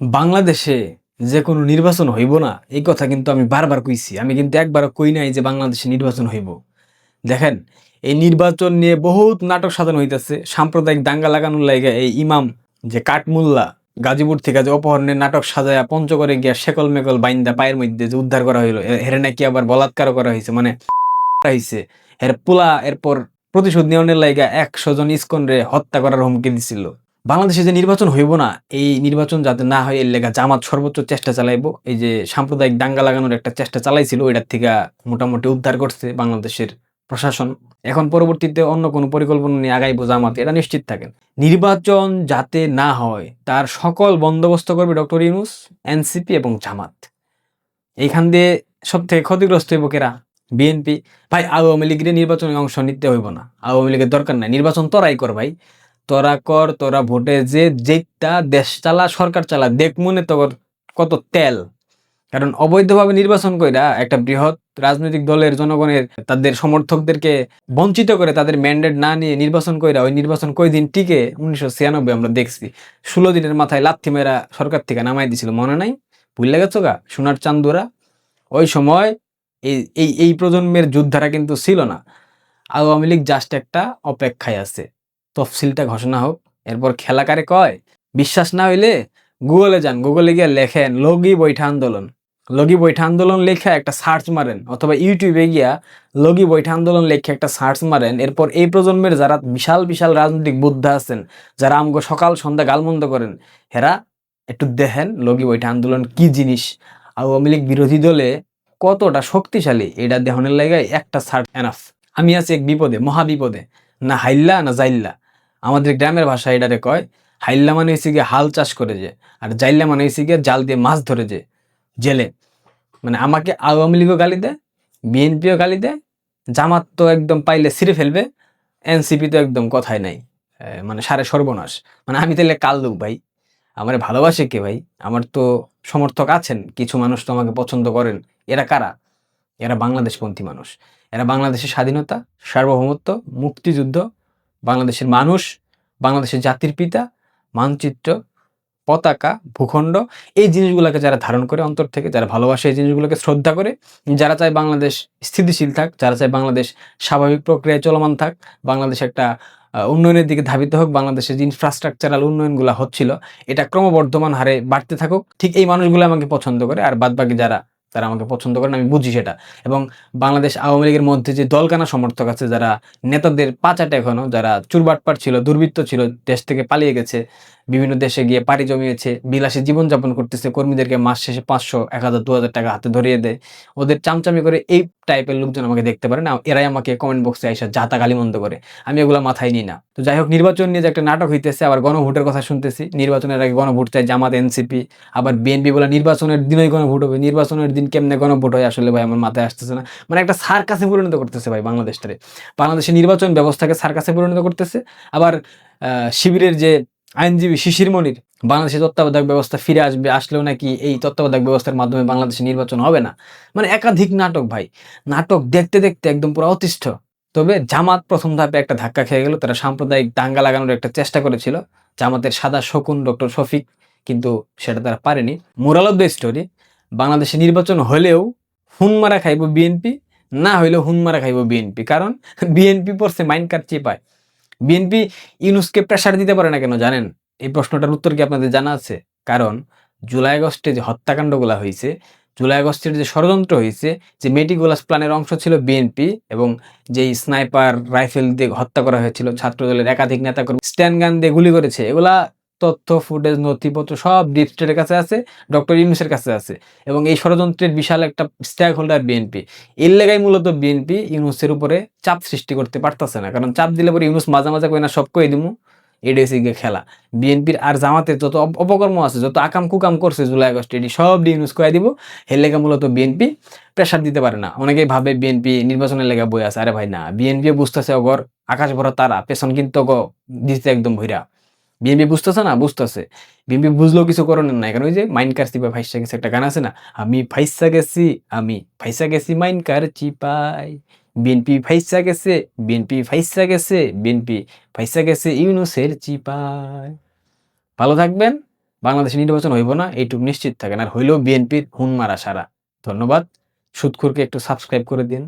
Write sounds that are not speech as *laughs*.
বাংলাদেশে যে কোনো নির্বাচন হইব না, এই কথা কিন্তু আমি বারবার কইছি। আমি কিন্তু একবার কই নাই যে বাংলাদেশে নির্বাচন হইব। দেখেন, এই নির্বাচন নিয়ে বহুত নাটক সাজানো হইতেছে। সাম্প্রদায়িক দাঙ্গা লাগানোর লাগে এই ইমাম যে কাঠমুল্লা গাজীপুর থেকে যে অপহরণের নাটক সাজায়া পঞ্চগড়ে গিয়া শেকল মেকল বাইন্দা পায়ের মধ্যে যে উদ্ধার করা হইল হেরে নাকি আবার বলাৎকারও করা হয়েছে মানে *laughs* হয়েছে এর পোলা এরপর প্রতিশোধ নেওয়ার লাইগা একশো জন ইস্কন রে হত্যা করার হুমকি দিছিল। বাংলাদেশে যে নির্বাচন হইব না, এই নির্বাচন যাতে না হয়, এর লেগা জামাত সর্বোচ্চ চেষ্টা চালাইবো। এই যে সাম্প্রদায়িক দাঙ্গা লাগানোর একটা চেষ্টা চালাইছিল, ওইটার থেকে মোটামুটি উদ্ধার করছে বাংলাদেশের প্রশাসন। এখন পরবর্তীতে অন্য কোনো পরিকল্পনা নিয়ে আগাইবো জামাত, এটা নিশ্চিত থাকেন। নির্বাচন যাতে না হয়, তার সকল বন্দোবস্ত করবে ডক্টর ইউনুস, এনসিপি এবং জামাত। এইখান দিয়ে সব থেকে ক্ষতিগ্রস্ত হইব কেরা? বিএনপি। ভাই, আওয়ামী লীগের নির্বাচনে অংশ নিতে হইব না। আওয়ামী লীগের দরকার নাই। নির্বাচন তোরাই কর ভাই। তোরা কর, তোরা ভোটে যে যেটা দেশ চালা, সরকার চালা, দেখ মনে তোর কত তেল। কারণ অবৈধভাবে নির্বাচন কইরা একটা বৃহৎ রাজনৈতিক দলের জনগণের, তাদের সমর্থকদেরকে বঞ্চিত করে তাদের ম্যান্ডেট না নিয়ে নির্বাচন কইরা ওই নির্বাচন কয়দিন টিকে, উনিশশো ছিয়ানব্বই আমরা দেখছি। ষোলো দিনের মাথায় লাথি মেরা সরকার থেকে নামাই দিছিল, মনে নাই? ভুলে গেছো গা? সোনার চান্দুরা? ওই সময় এই এই এই প্রজন্মের যোদ্ধারা কিন্তু ছিল না। আওয়ামী লীগ জাস্ট একটা অপেক্ষায় আছে। তফসিলটা ঘোষণা হোক। এরপর খেলাকারে কয়, বিশ্বাস না হইলে গুগলে যান। গুগলে গিয়ে লেখেন, লগি বৈঠা আন্দোলন। লগি বৈঠা আন্দোলন লেখা একটা সার্চ মারেন, অথবা ইউটিউবে গিয়া লগি বৈঠা আন্দোলন লেখা একটা সার্চ মারেন। এরপর এই প্রজন্মের যারা বিশাল বিশাল রাজনৈতিক বুদ্ধা আছেন, যারা আমগো সকাল, সন্ধ্যা গালমন্দ করেন, হেরা একটু দেখেন লগি বৈঠা আন্দোলন কি জিনিস। আওয়ামী লীগ বিরোধী দলে কতটা শক্তিশালী, এটা দেহনের লাগায় একটা সার্চ এনাফ আমি আছি এক বিপদে মহা বিপদে না হাইল্লা, না জাইল্লা। আমাদের গ্রামের ভাষা এটারে কয়, হাইল্লা মানে হয়েছে গিয়ে হাল চাষ করে যে, আর জাইল্লা মানে হয়েছে গিয়ে জাল দিয়ে মাছ ধরে যে, জেলে। মানে আমাকে আওয়ামী লীগও গালি দেয়, বিএনপিও গালি দেয়, জামাত তো একদম পাইলে ছিঁড়ে ফেলবে, এনসিপি তো একদম কথাই নাই মানে সারে সর্বনাশ। মানে আমি তাহলে কাল্লুক ভাই, আমার ভালোবাসে কে ভাই? আমার তো সমর্থক আছেন, কিছু মানুষ তো আমাকে পছন্দ করেন। এরা কারা? এরা বাংলাদেশপন্থী মানুষ। এরা বাংলাদেশের স্বাধীনতা, সার্বভৌমত্ব, মুক্তিযুদ্ধ, বাংলাদেশের মানুষ, বাংলাদেশের জাতির পিতা, মানচিত্র, পতাকা, ভূখণ্ড, এই জিনিসগুলোকে যারা ধারণ করে অন্তর থেকে, যারা ভালোবাসে এই জিনিসগুলোকে শ্রদ্ধা করে, যারা চায় বাংলাদেশ স্থিতিশীল থাক, যারা চায় বাংলাদেশ স্বাভাবিক প্রক্রিয়ায় চলমান থাক, বাংলাদেশ একটা উন্নয়নের দিকে ধাবিত হোক, বাংলাদেশের যে ইনফ্রাস্ট্রাকচারাল উন্নয়নগুলো হচ্ছিল, এটা ক্রমবর্ধমান হারে বাড়তে থাকুক। ঠিক এই মানুষগুলো আমাকে পছন্দ করে, আর বাদবাকি যারা তারা আমাকে পছন্দ করেন, আমি বুঝি সেটা। এবং বাংলাদেশ আওয়ামী লীগের মধ্যে যে দলকানা সমর্থক আছে, যারা নেতাদের পাচাটা এখনও, যারা চুরবাটপাট ছিল, দুর্বৃত্ত ছিল, দেশ থেকে পালিয়ে গেছে বিভিন্ন দেশে গিয়ে পাড়ি জমিয়েছে, বিলাসী জীবনযাপন করতেছে, কর্মীদেরকে মাস শেষে পাঁচশো, এক হাজার, দু হাজার টাকা হাতে ধরিয়ে দেয়। ওদের চামচামি করে এই টাইপের লোকজন আমাকে দেখতে পারে না, এরাই আমাকে কমেন্ট বক্সে আইসা যাতা গালিমন্দ করে। আমি এগুলো মাথায় নিই না। তো যাই হোক, নির্বাচন নিয়ে যে একটা নাটক হইতেছে, আবার গণভোটের কথা শুনতেছি। নির্বাচনের আগে গণভোট চাই জামাত, এনসিপি, আবার বিএনপি বলে নির্বাচনের দিনই গণভোট হবে। নির্বাচনের দিন কেমনে গণভোট হয় আসলে ভাই আমার মাথায় আসতেছে না। মানে একটা সার্কাসে পরিণত করতেছে ভাই বাংলাদেশটারে। বাংলাদেশের নির্বাচন ব্যবস্থাকে সার্কাসে পরিণত করতেছে। আবার শিবিরের যে আইনজীবী শিশির মনির বাংলাদেশের তত্ত্বাবধায়ক ব্যবস্থা ফিরে আসবে, আসলেও নাকি এই তত্ত্বাবধায়ক ব্যবস্থার মাধ্যমে বাংলাদেশে নির্বাচন হবে না? মানে একাধিক নাটক ভাই, নাটক দেখতে দেখতে একদম পুরো অতিষ্ঠ। তবে জামাত প্রথম ধাপে একটা ধাক্কা খেয়ে গেল, তারা সাম্প্রদায়িক দাঙ্গা লাগানোর একটা চেষ্টা করেছিল। জামাতের সাদা শকুন ডক্টর শফিক, কিন্তু সেটা তারা পারেনি। মোরাল অফ দ্য স্টোরি, বাংলাদেশে নির্বাচন হলেও হুন মারা খাইব বিএনপি, না হইলেও হুন মারা খাইব বিএনপি। কারণ বিএনপি পড়ছে মাইন্ড কার্ড চেপায়। বিএনপি ইউনুসকে প্রেশার দিতে পারে না কেন জানেন? এই প্রশ্নটার উত্তর কি আপনাদের জানা আছে? কারণ জুলাই আগস্টে যে হত্যাকাণ্ডগুলো হয়েছে, জুলাই আগস্টের যে ষড়যন্ত্র হয়েছে, যে মেটিগুলাস প্ল্যানের অংশ ছিল বিএনপি এবং যেই স্নাইপার রাইফেল দিয়ে হত্যা করা হয়েছিল ছাত্রদলের একাধিক নেতাকর্মী স্ট্যান্ড গান দিয়ে গুলি করেছে, এগুলা তথ্য, ফুটেজ, নথিপত্র সব ডিপ স্টেটের কাছে আছে, ডক্টর ইউনুসের কাছে আছে। এবং এই ষড়যন্ত্রের বিশাল একটা স্ট্যাক হোল্ডার বিএনপি এর লেগাই মূলত বিএনপি ইউনুসের উপরে চাপ সৃষ্টি করতে পারতেছে না। কারণ চাপ দিলে পরে ইউনুস মাঝে মাঝে কই না সব কই দিমু গিয়ে খেলা। বিএনপির আর জামাতের যত অপ- অপকর্ম আছে, যত আকাম কুকাম করছে জুলাই আগস্ট, এটি সব ইউনুস কয়ে দিব। এর লেগে মূলত বিএনপি প্রেশার দিতে পারে না। অনেকেই ভাবে বিএনপি নির্বাচনের লেগে বই আছে। আরে ভাই না বিএনপিও বুঝতেছে অগর, আকাশ ভরা তারা, পেছন কিন্তু দিতে একদম ভৈরা বিএনপি বুঝতেছে না? বুঝতেছে। বিএনপি বুঝলেও কিছু করণের নাই। কারণ ওই যে মাইন্ড কার চিপা ফাইসা গেছে একটা গান আছে না? আমি ফাইসা গেছি, আমি ফাইসা গেছি মাইন্ড কার চিপাই। বিএনপি ফাইসা গেছে বিএনপি ফাইসা গেছে বিএনপি ফাইসা গেছে ইউনুসের চিপাই। ভালো থাকবেন। বাংলাদেশে নির্বাচন হইব না, এইটুকু নিশ্চিত থাকেন। আর হইলেও বিএনপির হুন মারা সারা। ধন্যবাদ। সুৎখুরকে একটু সাবস্ক্রাইব করে দিন।